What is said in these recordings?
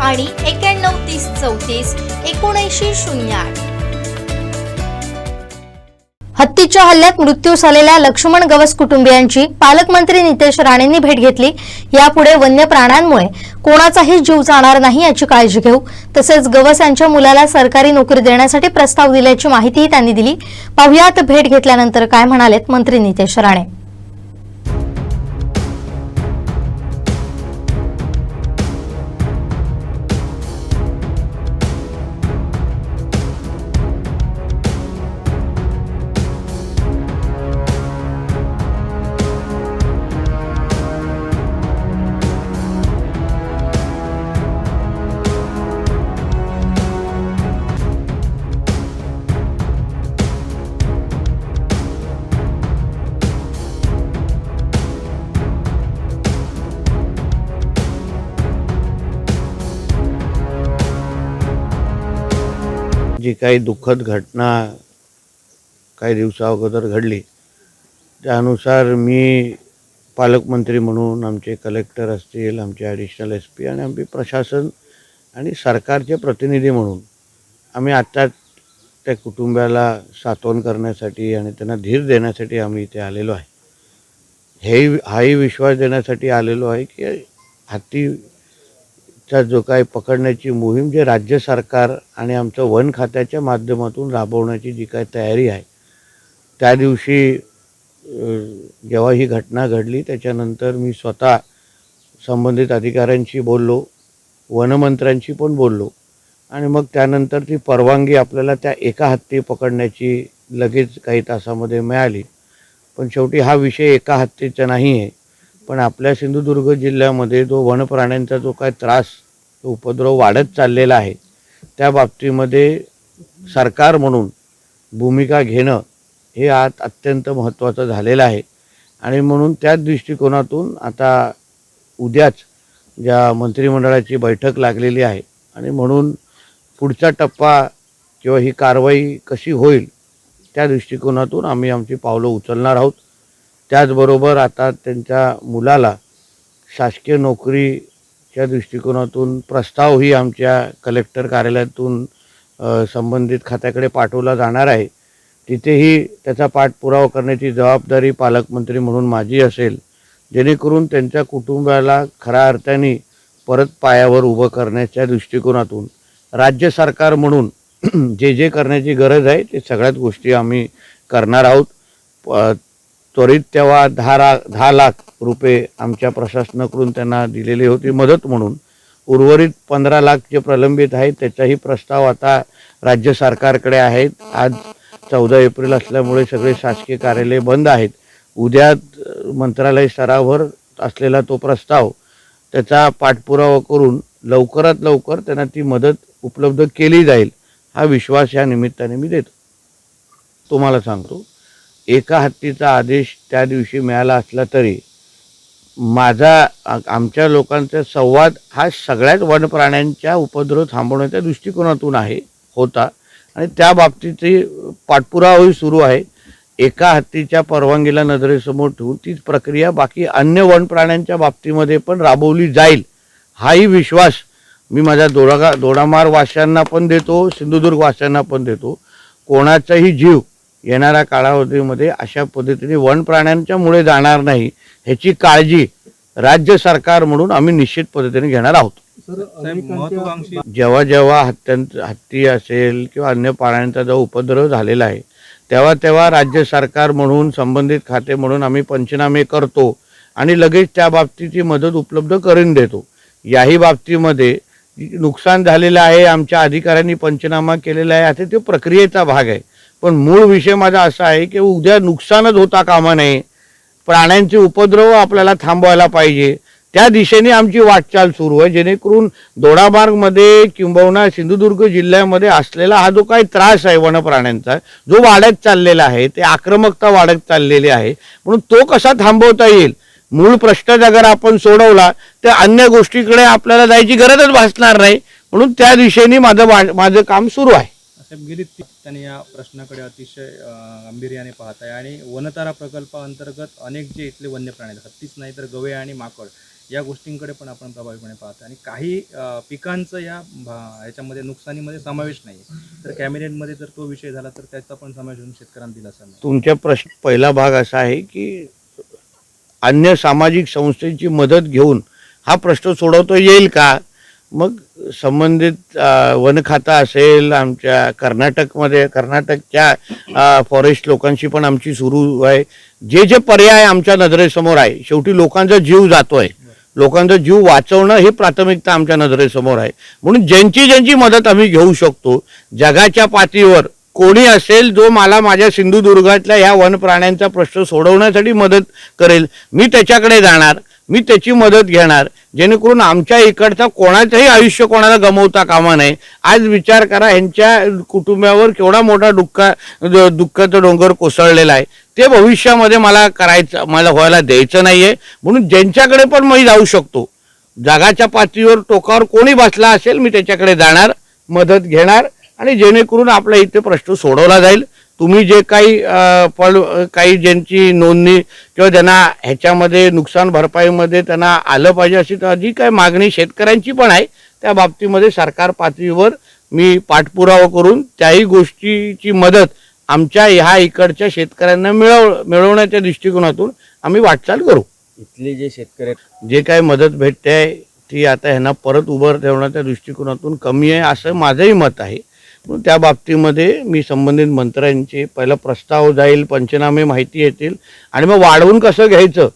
आणि एक्याण्णव तीस चौतीस एकोणऐंशी शून्य आठ. हत्तीच्या हल्ल्यात मृत्यू झालेल्या लक्ष्मण गवस कुटुंबियांची पालकमंत्री नितेश राणेंनी भेट घेतली. यापुढे वन्य प्राण्यांमुळे कोणाचाही जीव जाणार नाही याची काळजी घेऊ. तसेच गवस यांच्या मुलाला सरकारी नोकरी देण्यासाठी प्रस्ताव दिल्याची माहितीही त्यांनी दिली. पाहुयात भेट घेतल्यानंतर काय म्हणालेत मंत्री नितेश राणे. जी काही दुःखद घटना काही दिवसा अगोदर घडली त्यानुसार मी पालकमंत्री म्हणून आमचे कलेक्टर असतील आमचे ॲडिशनल एस पी आणि आमचे प्रशासन आणि सरकारचे प्रतिनिधी म्हणून आम्ही आत्ता त्या कुटुंबाला सातवण करण्यासाठी आणि त्यांना धीर देण्यासाठी आम्ही इथे आलेलो आहे. हे हाही विश्वास देण्यासाठी आलेलो आहे की हत्ती चा जो काही पकडण्याची मोहीम जे राज्य सरकार आणि आमचं वन खात्याच्या माध्यमातून राबवण्याची जी काही तयारी आहे त्या दिवशी जेव्हा ही घटना घडली त्याच्यानंतर मी स्वतः संबंधित अधिकाऱ्यांशी बोललो वनमंत्र्यांशी पण बोललो आणि मग त्यानंतर ती परवानगी आपल्याला त्या एका हत्ती पकडण्याची लगेच काही तासामध्ये मिळाली. पण शेवटी हा विषय एका हत्तीचा नाही आहे पण आपल्या सिंधुदुर्ग जिल्ह्यामध्ये जो वनप्राण्यांचा जो काय त्रास तो उपद्रव वाढत चाललेला आहे त्या बाबतीमध्ये सरकार म्हणून भूमिका घेणं हे आज अत्यंत महत्त्वाचं झालेलं आहे. आणि म्हणून त्याच दृष्टिकोनातून आता उद्याच ज्या मंत्रिमंडळाची बैठक लागलेली आहे आणि म्हणून पुढचा टप्पा किंवा ही कारवाई कशी होईल त्या दृष्टिकोनातून आम्ही आमची पावलं उचलणार आहोत. त्याचबरोबर आता त्यांच्या मुलाला शासकीय नोकरीच्या दृष्टिकोनातून प्रस्तावही आमच्या कलेक्टर कार्यालयातून संबंधित खात्याकडे पाठवला जाणार आहे. तिथेही त्याचा पाठपुरावा करण्याची जबाबदारी पालकमंत्री म्हणून माझी असेल. जेणेकरून त्यांच्या कुटुंबाला खऱ्या अर्थाने परत पायावर उभं करण्याच्या दृष्टिकोनातून राज्य सरकार म्हणून जे जे करण्याची गरज आहे ते सगळ्याच गोष्टी आम्ही करणार आहोत. प- त्वरित तेव्हा दहा ला दहा लाख रुपये आमच्या प्रशासनाकडून त्यांना दिलेली होती मदत म्हणून. उर्वरित पंधरा लाख जे प्रलंबित आहेत त्याचाही प्रस्ताव आता राज्य सरकारकडे आहेत. आज चौदा एप्रिल असल्यामुळे सगळे शासकीय कार्यालय बंद आहेत. उद्या मंत्रालय स्तरावर असलेला तो प्रस्ताव त्याचा पाठपुरावा करून लवकरात लवकर त्यांना ती मदत उपलब्ध केली जाईल हा विश्वास या निमित्ताने मी देतो. तुम्हाला सांगतो. एका हत्तीचा आदेश त्या दिवशी मिळाला असला तरी माझा आमच्या लोकांचा संवाद हा सगळ्याच वनप्राण्यांच्या उपद्रव थांबवण्याच्या दृष्टिकोनातून आहे होता. आणि त्या बाबतीतही पाठपुरावाही सुरू आहे. एका हत्तीच्या परवानगीला नजरेसमोर ठेवून तीच प्रक्रिया बाकी अन्य वनप्राण्यांच्या बाबतीमध्ये पण राबवली जाईल हाही विश्वास मी माझ्या दोडागा दोडामार वाशांना पण देतो सिंधुदुर्ग वाशांना पण देतो. कोणाचाही जीव येणाऱ्या कालावधीमध्ये अशा पद्धतीने वन प्राण्यांच्या मुळे जाणार नाही ह्याची काळजी राज्य सरकार म्हणून आम्ही निश्चित पद्धतीने घेणार आहोत. जेव्हा जेव्हा हत्त्यांचा हत्ती असेल किंवा अन्य प्राण्यांचा जो उपद्रव झालेला आहे तेव्हा तेव्हा राज्य सरकार म्हणून संबंधित खाते म्हणून आम्ही पंचनामे करतो आणि लगेच त्या बाबतीची मदत उपलब्ध करून देतो. याही बाबतीमध्ये नुकसान झालेलं आहे आमच्या अधिकाऱ्यांनी पंचनामा केलेला आहे आता तो प्रक्रियेचा भाग आहे. पण मूळ विषय माझा असा आहे की उद्या नुकसानच होता कामा नये. प्राण्यांचे उपद्रव आपल्याला थांबवायला पाहिजे. त्या दिशेने आमची वाटचाल सुरू आहे. जेणेकरून दोडामार्गमध्ये किंबहुना सिंधुदुर्ग जिल्ह्यामध्ये असलेला हा जो काही त्रास आहे वनप्राण्यांचा जो वाढत चाललेला आहे ते आक्रमकता वाढत चाललेली आहे. म्हणून तो कसा थांबवता येईल? मूळ प्रश्न जर आपण सोडवला तर अन्य गोष्टीकडे आपल्याला जायची गरजच भासणार नाही. म्हणून त्या दिशेने माझं माझं काम सुरू आहे. साहेब गेली त्यांनी या प्रश्नाकडे अतिशय गांभीर्याने पाहत आहे आणि वनतारा प्रकल्पाअंतर्गत अनेक जे इथले वन्य प्राणी आहेत हत्तीच नाही तर गवे आणि माकड या गोष्टींकडे पण आपण प्रभावीपणे पाहतो आणि काही पिकांचं या भा- ह्याच्यामध्ये नुकसानीमध्ये समावेश नाही. तर कॅबिनेटमध्ये जर तो विषय झाला तर त्याचा पण समावेश होऊन शेतकऱ्यांना दिला असा नाही तुमच्या प्रश्न पहिला भाग असा आहे की अन्य सामाजिक संस्थेची मदत घेऊन हा प्रश्न सोडवता येईल का? मग संबंधित वनखाता वन असेल आमच्या कर्नाटकमध्ये कर्नाटकच्या फॉरेस्ट लोकांशी पण आमची सुरू आहे. जे जे पर्याय आमच्या नजरेसमोर आहे शेवटी लोकांचा जीव जातो आहे लोकांचा जीव वाचवणं ही प्राथमिकता आमच्या नजरेसमोर आहे. म्हणून ज्यांची ज्यांची मदत आम्ही घेऊ शकतो जगाच्या पातळीवर कोणी असेल जो मला माझ्या सिंधुदुर्गातल्या ह्या वन प्राण्यांचा प्रश्न सोडवण्यासाठी मदत करेल मी त्याच्याकडे जाणार. मी त्याची मदत घेणार. जेणेकरून आमच्या इकडचा कोणाचंही आयुष्य कोणाला गमवता कामा नये. आज विचार करा ह्यांच्या कुटुंबावर केवढा मोठा दुःखा द- दुःखाचा डोंगर कोसळलेला आहे. ते भविष्यामध्ये मला करायचं मला व्हायला द्यायचं नाही आहे म्हणून ज्यांच्याकडे पण मी जाऊ शकतो. जगाच्या पातळीवर टोकावर कोणी बसला असेल मी त्याच्याकडे जाणार मदत घेणार आणि जेणेकरून आपला इथे प्रश्न सोडवला जाईल. तुम्ही जे काही अ, काही ज्यांची नोंदणी किंवा ज्यांना ह्याच्यामध्ये नुकसान भरपाईमध्ये त्यांना आलं पाहिजे अशी जी काही मागणी शेतकऱ्यांची पण आहे त्या बाबतीमध्ये सरकार पातळीवर मी पाठपुरावा करून त्याही गोष्टीची मदत आमच्या ह्या इकडच्या शेतकऱ्यांना मिळव मिळवण्याच्या दृष्टिकोनातून आम्ही वाटचाल करू. इथले जे शेतकरी जे काही मदत भेटते आहे ती आता ह्यांना परत उभं ठेवण्याच्या दृष्टिकोनातून कमी आहे असं माझंही मत आहे. त्या बाबतीमध्ये मी संबंधित मंत्र्यांचे पहिला प्रस्ताव जाईल पंचनामे माहिती येतील. आणि मग वाढवून कसं घ्यायचं?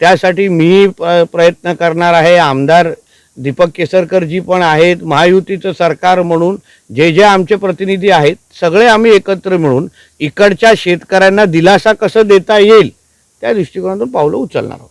त्यासाठी मी प्रयत्न करणार आहे. आमदार दीपक केसरकर जी पण आहेत. महायुतीचं सरकार म्हणून जे जे आमचे प्रतिनिधी आहेत सगळे आम्ही एकत्र मिळून इकडच्या शेतकऱ्यांना दिलासा कसं देता येईल त्या दृष्टिकोनातून पावलं उचलणार आहोत.